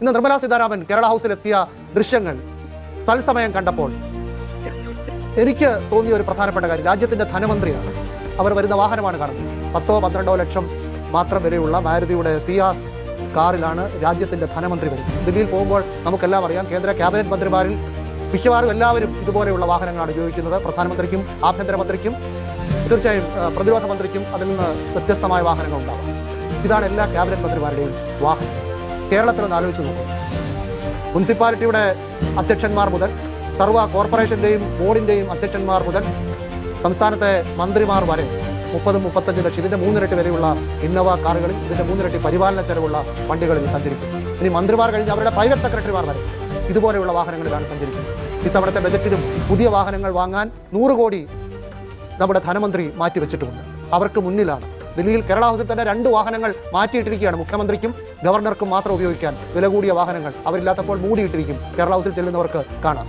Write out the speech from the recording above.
ഇന്ന് നിർമ്മലാ സീതാരാമൻ കേരള ഹൗസിലെത്തിയ ദൃശ്യങ്ങൾ തത്സമയം കണ്ടപ്പോൾ എനിക്ക് തോന്നിയ ഒരു പ്രധാനപ്പെട്ട കാര്യം രാജ്യത്തിന്റെ ധനമന്ത്രിയാണ്. അവർ വരുന്ന വാഹനമാണ് കാണുന്നത് പത്തോ പന്ത്രണ്ടോ ലക്ഷം മാത്രം വിലയുള്ള മാരുതിയുടെ സിയാസ് കാറിലാണ് രാജ്യത്തിന്റെ ധനമന്ത്രി വരുന്നത്. ദില്ലിയിൽ പോകുമ്പോൾ നമുക്കെല്ലാം അറിയാം കേന്ദ്ര ക്യാബിനറ്റ് മന്ത്രിമാരിൽ മിക്കവാറും എല്ലാവരും ഇതുപോലെയുള്ള വാഹനങ്ങളാണ് ഉപയോഗിക്കുന്നത്. പ്രധാനമന്ത്രിക്കും ആഭ്യന്തരമന്ത്രിക്കും തീർച്ചയായും പ്രതിരോധ മന്ത്രിക്കും അതിൽ നിന്ന് വ്യത്യസ്തമായ വാഹനങ്ങൾ ഉണ്ടാകും ഇതാണ് എല്ലാ ക്യാബിനറ്റ് മന്ത്രിമാരുടെയും വാഹനം. കേരളത്തിൽ ഒന്ന് ആലോചിച്ച് നോക്കും. മുനിസിപ്പാലിറ്റിയുടെ അധ്യക്ഷന്മാർ മുതൽ സർവ കോർപ്പറേഷന്റെയും ബോർഡിന്റെയും അധ്യക്ഷന്മാർ മുതൽ സംസ്ഥാനത്തെ മന്ത്രിമാർ വരെ മുപ്പതും മുപ്പത്തഞ്ച് ലക്ഷം ഇതിന്റെ മൂന്നിരട്ടി വരെയുള്ള ഇന്നോവ കാറുകളിൽ ഇതിന്റെ മൂന്നിരട്ടി പരിപാലന ചെലവുള്ള വണ്ടികളിൽ സഞ്ചരിക്കും. ഇനി മന്ത്രിമാർ കഴിഞ്ഞ് അവരുടെ പ്രൈവറ്റ് സെക്രട്ടറിമാർ വരെ ഇതുപോലെയുള്ള വാഹനങ്ങളിലാണ് സഞ്ചരിക്കുന്നത് ഇത്തവണത്തെ ബജറ്റിലും പുതിയ വാഹനങ്ങൾ വാങ്ങാൻ നൂറ് കോടി നമ്മുടെ ധനമന്ത്രി മാറ്റിവെച്ചിട്ടുമുണ്ട്. അവർക്ക് മുന്നിലാണ് ദില്ലിയിൽ കേരള ഹൗസിൽ തന്നെ രണ്ട് വാഹനങ്ങൾ മാറ്റിയിട്ടിരിക്കുകയാണ് മുഖ്യമന്ത്രിക്കും ഗവർണർക്കും മാത്രം ഉപയോഗിക്കാൻ വില കൂടിയ വാഹനങ്ങൾ അവരില്ലാത്തപ്പോൾ മൂടിയിട്ടിരിക്കും കേരള ഹൗസിൽ ചെല്ലുന്നവർക്ക് കാണാം.